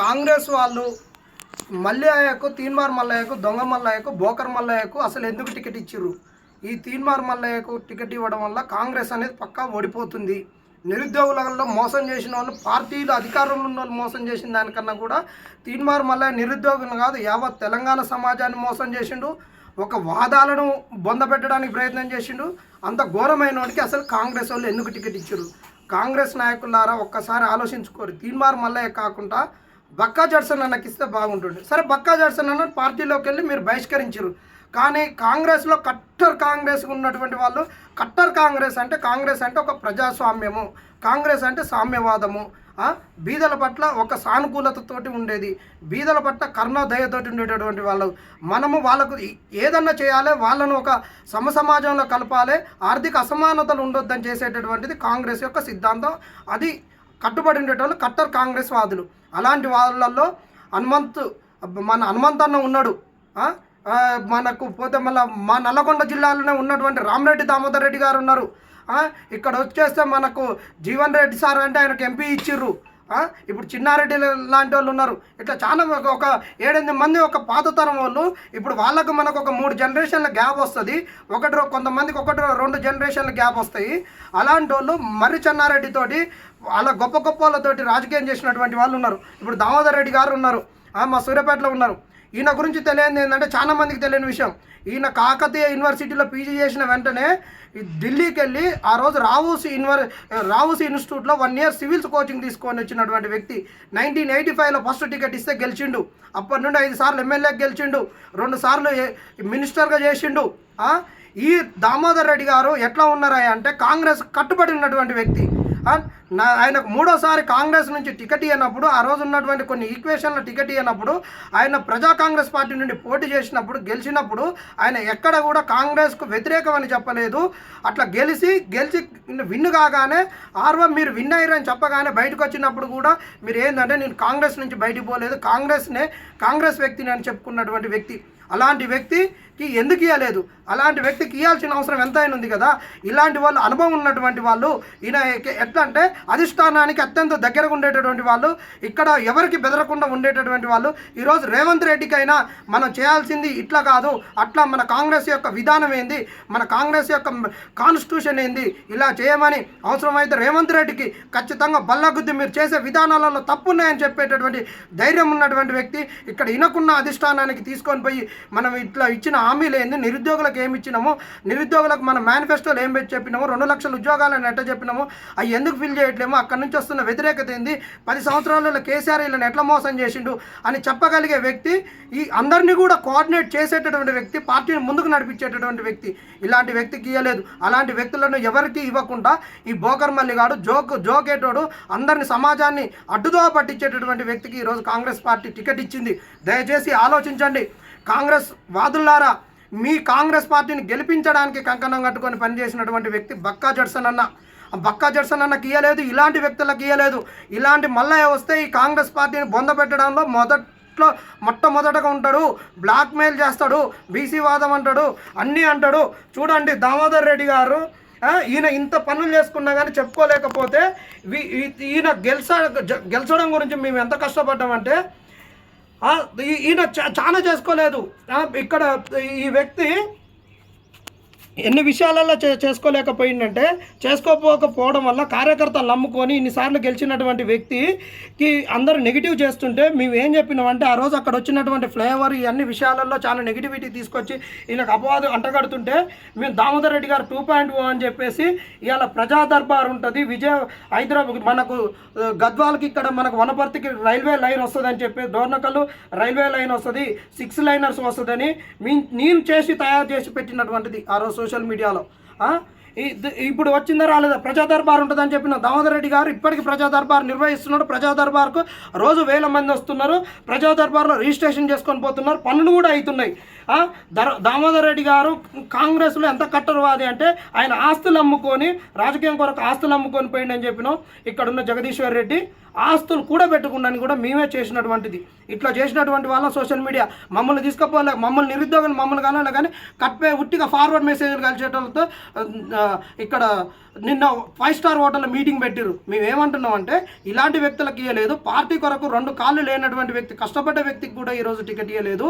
కాంగ్రెస్ వాళ్ళు మల్లయ్యకు తీన్మార్ మల్లయ్యకు దొంగ మల్లయ్యకు బోకర్ మల్లయ్యకు అసలు ఎందుకు టికెట్ ఇచ్చిర్రు? ఈ తీన్మార్ మల్లయ్యకు టికెట్ ఇవ్వడం వల్ల కాంగ్రెస్ అనేది పక్కా ఓడిపోతుంది. నిరుద్యోగులలో మోసం చేసిన వాళ్ళు పార్టీలు అధికారంలో ఉన్న వాళ్ళు మోసం చేసిన దానికన్నా కూడా తీన్మార్ మల్లయ్య నిరుద్యోగులు కాదు యావత్ తెలంగాణ సమాజాన్ని మోసం చేసిండు. ఒక వాదాలను బొందపెట్టడానికి ప్రయత్నం చేసిండు. అంత ఘోరమైన వాడికి అసలు కాంగ్రెస్ వాళ్ళు ఎందుకు టికెట్ ఇచ్చారు కాంగ్రెస్ నాయకులారా ఒక్కసారి ఆలోచించుకోరు. తీన్మార్ మల్లయ్య కాకుండా బక్కా జడ్సన్ అన్నకి ఇస్తే బాగుంటుంది సరే బక్కా జాడ్సన్ అన్న పార్టీలోకి వెళ్ళి మీరు బహిష్కరించారు కానీ కాంగ్రెస్లో కట్టర్ కాంగ్రెస్ ఉన్నటువంటి వాళ్ళు కట్టర్ కాంగ్రెస్ అంటే కాంగ్రెస్ అంటే ఒక ప్రజాస్వామ్యము కాంగ్రెస్ అంటే సామ్యవాదము బీదల పట్ల ఒక సానుకూలతతోటి ఉండేది. బీదల పట్ల కర్ణదయతోటి ఉండేటటువంటి వాళ్ళు. మనము వాళ్ళకు ఏదన్నా చేయాలి వాళ్ళను ఒక సమసమాజంలో కలపాలి ఆర్థిక అసమానతలు ఉండొద్దని చేసేటటువంటిది కాంగ్రెస్ యొక్క సిద్ధాంతం. అది కట్టుబడి ఉండేటోళ్ళు కట్టర్ కాంగ్రెస్ వాదులు. అలాంటి వాళ్ళల్లో హనుమంత్ మన హనుమంత్ అన్న ఉన్నాడు. మనకు పోతే మళ్ళీ మా నల్లగొండ జిల్లాలోనే ఉన్నటువంటి రామరెడ్డి దామోదర్ రెడ్డి గారు ఉన్నారు. ఇక్కడ వచ్చేస్తే మనకు జీవన్ రెడ్డి సార్ అంటే ఆయనకు ఎంపీ ఇచ్చిర్రు. ఇప్పుడు చిన్నారెడ్డి లాంటి వాళ్ళు ఉన్నారు. ఇట్లా చాలా ఒక- ఏడెనిమిది మంది ఒక పాత తరం వాళ్ళు. ఇప్పుడు వాళ్ళకు మనకు ఒక మూడు జనరేషన్ల గ్యాప్ వస్తుంది. ఒకటి కొంతమందికి ఒకటి రెండు జనరేషన్ల గ్యాప్ వస్తాయి. అలాంటి వాళ్ళు మర్రి చెన్నారెడ్డితోటి అలా వాళ్ళ గొప్ప గొప్ప వాళ్ళతోటి రాజకీయం చేసినటువంటి వాళ్ళు ఉన్నారు. ఇప్పుడు దామోదర్ రెడ్డి గారు ఉన్నారు. మా సూర్యాపేటలో ఉన్నారు. ఈయన గురించి తెలియదు ఏంటంటే చాలా మందికి తెలియని విషయం. ఈయన కాకతీయ యూనివర్సిటీలో పీజీ చేసిన వెంటనే ఢిల్లీకి వెళ్ళి ఆ రోజు రావూసి యూనివర్ రావూసి ఇన్స్టిట్యూట్లో వన్ ఇయర్ సివిల్స్ కోచింగ్ తీసుకొని వచ్చినటువంటి వ్యక్తి నైన్టీన్ ఎయిటీ ఫైవ్లో ఫస్ట్ టికెట్ ఇస్తే గెలిచిండు. అప్పటి నుండి ఐదు సార్లు ఎమ్మెల్యేకి గెలిచిండు. రెండు సార్లు మినిస్టర్గా చేసిండు. ఈ దామోదర్ రెడ్డి గారు ఎట్లా ఉన్నారా అంటే కాంగ్రెస్ కట్టుబడి ఉన్నటువంటి వ్యక్తి. నా ఆయనకు మూడోసారి కాంగ్రెస్ నుంచి టికెట్ ఇవ్వనప్పుడు ఆ రోజు ఉన్నటువంటి కొన్ని ఈక్వేషన్ల టికెట్ ఇవ్వనప్పుడు ఆయన ప్రజా కాంగ్రెస్ పార్టీ నుండి పోటీ చేసినప్పుడు గెలిచినప్పుడు ఆయన ఎక్కడ కూడా కాంగ్రెస్కు వ్యతిరేకమని చెప్పలేదు. అట్లా గెలిచి గెలిచి విన్ కాగానే ఆర్వ మీరు విన్ అయ్యారని చెప్పగానే బయటకు వచ్చినప్పుడు కూడా మీరు ఏంటంటే నేను కాంగ్రెస్ నుంచి బయటికి పోలేదు. కాంగ్రెస్నే కాంగ్రెస్ వ్యక్తిని అని చెప్పుకున్నటువంటి వ్యక్తి. అలాంటి వ్యక్తికి ఎందుకు ఇవ్వలేదు అలాంటి వ్యక్తికి ఇవ్వాల్సిన అవసరం ఎంతైనా ఉంది కదా. ఇలాంటి వాళ్ళు అనుభవం ఉన్నటువంటి వాళ్ళు ఈయన ఎట్లా అంటే అధిష్టానానికి అత్యంత దగ్గరగా ఉండేటటువంటి వాళ్ళు ఇక్కడ ఎవరికి బెదరకుండా ఉండేటటువంటి వాళ్ళు ఈరోజు రేవంత్ రెడ్డికైనా మనం చేయాల్సింది ఇట్లా కాదు అట్లా మన కాంగ్రెస్ యొక్క విధానం ఏంది మన కాంగ్రెస్ యొక్క కాన్స్టిట్యూషన్ ఏంది ఇలా చేయమని అవసరమైతే రేవంత్ రెడ్డికి ఖచ్చితంగా బల్లగుద్ది మీరు చేసే విధానాలలో తప్పున్నాయని చెప్పేటటువంటి ధైర్యం ఉన్నటువంటి వ్యక్తి ఇక్కడ ఇనకున్న అధిష్టానానికి తీసుకొని పోయి మనం ఇట్లా ఇచ్చిన హామీలు ఏంది నిరుద్యోగులకు ఏమి ఇచ్చినాము నిరుద్యోగులకు మన మేనిఫెస్టోలు ఏం చెప్పినాము రెండు లక్షల ఉద్యోగాలను ఎట్ట చెప్పినాము అవి ఎందుకు ఫిల్ చేయట్లేమో అక్కడి నుంచి వస్తున్న వ్యతిరేకత ఏంది? పది సంవత్సరాలలో కేసీఆర్ వీళ్ళని ఎట్లా మోసం చేసిండు అని చెప్పగలిగే వ్యక్తి ఈ అందరినీ కూడా కోఆర్డినేట్ చేసేటటువంటి వ్యక్తి పార్టీని ముందుకు నడిపించేటటువంటి వ్యక్తి. ఇలాంటి వ్యక్తికి ఇవ్వలేదు అలాంటి వ్యక్తులను ఎవరికి ఇవ్వకుండా ఈ బోకర్మల్లి మల్లిగాడు జోక్ జోకేటోడు అందరిని సమాజాన్ని అడ్డుదోవ పట్టించేటటువంటి వ్యక్తికి ఈరోజు కాంగ్రెస్ పార్టీ టికెట్ ఇచ్చింది. దయచేసి ఆలోచించండి. కాంగ్రెస్ వాదులారా మీ కాంగ్రెస్ పార్టీని గెలిపించడానికి కంకణం కట్టుకొని పనిచేసినటువంటి వ్యక్తి బక్కా జడ్సన్ అన్న. బక్కా జడ్సన్ అన్నకి ఇయ్యలేదు ఇలాంటి వ్యక్తులకు ఇయ్యలేదు. ఇలాంటి మల్లయ్య వస్తే ఈ కాంగ్రెస్ పార్టీని బొందబెట్టడంలో మొదట్లో మొట్టమొదటగా ఉంటాడు. బ్లాక్మెయిల్ చేస్తాడు బీసీ వాదం అంటాడు అన్నీ అంటాడు. చూడండి దామోదర్ రెడ్డి గారు ఈయన ఇంత పనులు చేసుకున్నా కానీ చెప్పుకోలేకపోతే ఈ- ఈయన గెలిచ గెలిచడం గురించి మేము ఎంత కష్టపడ్డామంటే ఈయన చా- చాలా చేసుకోలేదు. ఇక్కడ ఈ వ్యక్తి ఎన్ని విషయాలలో చే చేసుకోలేకపోయిందంటే చేసుకోకపోకపోవడం వల్ల కార్యకర్తలు నమ్ముకొని ఇన్నిసార్లు గెలిచినటువంటి వ్యక్తికి అందరూ నెగిటివ్ చేస్తుంటే మేము ఏం చెప్పినామంటే ఆ రోజు అక్కడ వచ్చినటువంటి ఫ్లేవర్ ఇవన్నీ విషయాలలో చాలా నెగిటివిటీ తీసుకొచ్చి ఈయనకు అపవాదం అంటగడుతుంటే మేము దామోదర్ రెడ్డి గారు టూ పాయింట్ ఓ అని చెప్పేసి ఇవాళ ప్రజా దర్బార్ ఉంటుంది విజయ హైదరాబాద్ మనకు గద్వాలకి ఇక్కడ మనకు వనపర్తికి రైల్వే లైన్ వస్తుంది అని చెప్పి దోర్నకల్లు రైల్వే లైన్ వస్తుంది సిక్స్ లైనర్స్ వస్తుందని మీ నేను చేసి తయారు చేసి పెట్టినటువంటిది ఆ రోజు. సోషల్ మీడియాలో. ఇప్పుడు వచ్చిందా రాలేదా? ప్రజా దర్బార్ ఉంటుందని చెప్పిన దామోదర్ రెడ్డి గారు ఇప్పటికీ ప్రజా దర్బార్ నిర్వహిస్తున్నాడు. ప్రజా దర్బార్కు రోజు వేల మంది వస్తున్నారు. ప్రజా దర్బార్లో రిజిస్ట్రేషన్ చేసుకొని పోతున్నారు. పనులు కూడా అవుతున్నాయి దర్ దామోదర్ రెడ్డి గారు కాంగ్రెస్లో ఎంత కట్టరువాది అంటే ఆయన ఆస్తులు అమ్ముకొని రాజకీయం కొరకు ఆస్తులు అమ్ముకొని పోయిండని చెప్పినాం. ఇక్కడున్న జగదీశ్వర్ రెడ్డి ఆస్తులు కూడా పెట్టుకున్నాను కూడా మేమే చేసినటువంటిది. ఇట్లా చేసినటువంటి వాళ్ళ సోషల్ మీడియా మమ్మల్ని తీసుకుపోలే మమ్మల్ని నిరుద్యోగులు మమ్మల్ని కానీ కానీ కట్పే ఉట్టిగా ఫార్వర్డ్ మెసేజ్లు కలిసేటోళ్ళతో ఇక్కడ నిన్న ఫైవ్ స్టార్ హోటల్లో మీటింగ్ పెట్టిరు మేము ఏమంటున్నాం అంటే ఇలాంటి వ్యక్తులకు ఇవ్వలేదు పార్టీ కొరకు రెండు కాళ్ళు లేనటువంటి వ్యక్తి కష్టపడ్డ వ్యక్తికి కూడా ఈరోజు టికెట్ ఇవ్వలేదు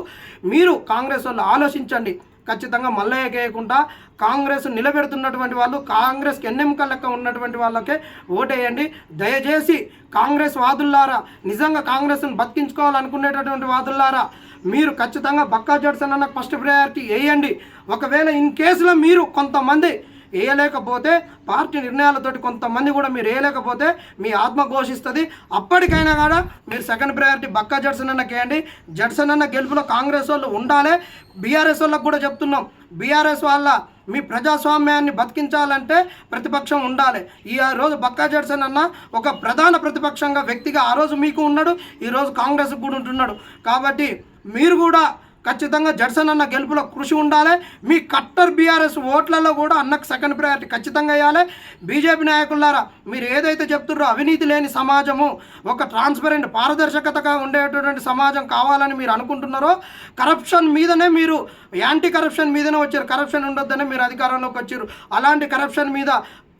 మీరు కాంగ్రెస్ వాళ్ళు ఆలోచించండి. ఖచ్చితంగా మల్లయ్య వేయకుండా కాంగ్రెస్ నిలబెడుతున్నటువంటి వాళ్ళు కాంగ్రెస్కి ఎన్నెముక లెక్క ఉన్నటువంటి వాళ్ళకే ఓటేయండి. దయచేసి కాంగ్రెస్ వాదుల్లారా నిజంగా కాంగ్రెస్ను బతికించుకోవాలనుకునేటటువంటి వాదుల్లారా మీరు ఖచ్చితంగా బక్కా జడ్సన్ అన్న ఫస్ట్ ప్రయారిటీ వేయండి ఒకవేళ ఇన్ కేసులో మీరు కొంతమంది వేయలేకపోతే పార్టీ నిర్ణయాలతోటి కొంతమంది కూడా మీరు వేయలేకపోతే మీ ఆత్మ ఘోషిస్తుంది. అప్పటికైనా కూడా మీరు సెకండ్ ప్రయారిటీ బక్కా జడ్సన్ అన్న కేయండి జడ్సన్ అన్న గెలుపులో కాంగ్రెస్ వాళ్ళు ఉండాలి. బీఆర్ఎస్ వాళ్ళకు కూడా చెప్తున్నాం. బీఆర్ఎస్ వాళ్ళ మీ ప్రజాస్వామ్యాన్ని బతికించాలంటే ప్రతిపక్షం ఉండాలి. ఈ ఆ రోజు బక్కా జడ్సన్ అన్న ఒక ప్రధాన ప్రతిపక్షంగా వ్యక్తిగా ఆ రోజు మీకు ఉన్నాడు. ఈరోజు కాంగ్రెస్ కూడా ఉంటున్నాడు. కాబట్టి మీరు కూడా ఖచ్చితంగా జడ్సన్ అన్న గెలుపులో కృషి ఉండాలి. మీ కట్టర్ బీఆర్ఎస్ ఓట్లలో కూడా అన్నకు సెకండ్ ప్రయారిటీ ఖచ్చితంగా వేయాలి బీజేపీ నాయకులారా మీరు ఏదైతే చెప్తున్నారో అవినీతి లేని సమాజము ఒక ట్రాన్స్పరెంట్ పారదర్శకతగా ఉండేటటువంటి సమాజం కావాలని మీరు అనుకుంటున్నారో కరప్షన్ మీదనే మీరు యాంటీ కరప్షన్ మీదనే వచ్చారు. కరప్షన్ ఉండొద్దనే మీరు అధికారంలోకి వచ్చారు. అలాంటి కరప్షన్ మీద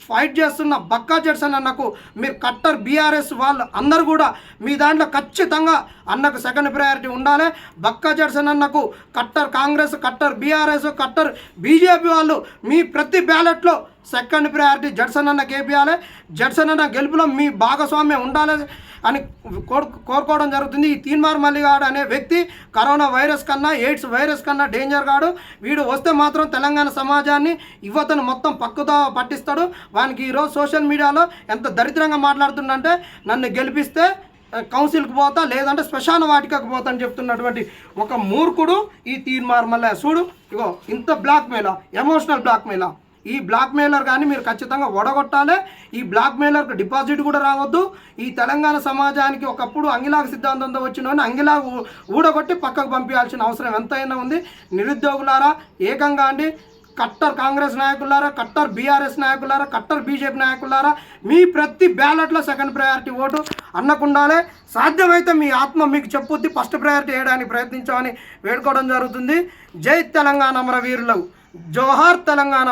ఫైట్ చేస్తున్న బక్కా జడ్సన్ అన్నకు మీరు కట్టర్ బీఆర్ఎస్ వాళ్ళు అందరు కూడా మీ దాంట్లో ఖచ్చితంగా అన్నకు సెకండ్ ప్రయారిటీ ఉండాలి. బక్కా జడ్సన్ అన్నకు కట్టర్ కాంగ్రెస్ కట్టర్ బీఆర్ఎస్ కట్టర్ బీజేపీ వాళ్ళు మీ ప్రతి బ్యాలెట్లో సెకండ్ ప్రయారిటీ జడ్సన్ అన్న కేపీయాలి జడ్సన్ అన్న గెలుపులో మీ భాగస్వామ్యం ఉండాలి అని కోరు కోరుకోవడం జరుగుతుంది. ఈ తీన్మార్ మల్లిగాడు అనే వ్యక్తి కరోనా వైరస్ కన్నా ఎయిడ్స్ వైరస్ కన్నా డేంజర్ గాడు. వీడు వస్తే మాత్రం తెలంగాణ సమాజాన్ని యువతను మొత్తం పక్కుతో పట్టిస్తాడు. వానికి ఈరోజు సోషల్ మీడియాలో ఎంత దరిద్రంగా మాట్లాడుతుందంటే నన్ను గెలిపిస్తే కౌన్సిల్కి పోతా లేదంటే శ్మశాన వాటికకు పోతా అని చెప్తున్నటువంటి ఒక మూర్ఖుడు ఈ తీర్మార్ మళ్ళీ చూడు ఇగో ఇంత బ్లాక్ ఎమోషనల్ బ్లాక్ ఈ బ్లాక్ మెయిలర్ కానీ మీరు ఖచ్చితంగా ఒడగొట్టాలి ఈ బ్లాక్ మెయిలర్కి డిపాజిట్ కూడా రావద్దు. ఈ తెలంగాణ సమాజానికి ఒకప్పుడు అంగిలాగ సిద్ధాంతంతో వచ్చిన అంగిలా ఊడగొట్టి పక్కకు పంపించాల్సిన అవసరం ఎంతైనా ఉంది. నిరుద్యోగులారా ఏకంగా అండి. కట్టర్ కాంగ్రెస్ నాయకులారా కట్టర్ బీఆర్ఎస్ నాయకులారా కట్టర్ బీజేపీ నాయకులారా మీ ప్రతి బ్యాలెట్లో సెకండ్ ప్రయారిటీ ఓటు అన్నకుండాలే. సాధ్యమైతే మీ ఆత్మ మీకు చెప్పుద్ది. ఫస్ట్ ప్రయారిటీ వేయడానికి ప్రయత్నించామని వేడుకోవడం జరుగుతుంది. జై తెలంగాణ అమరవీరులకు జోహార్ తెలంగాణ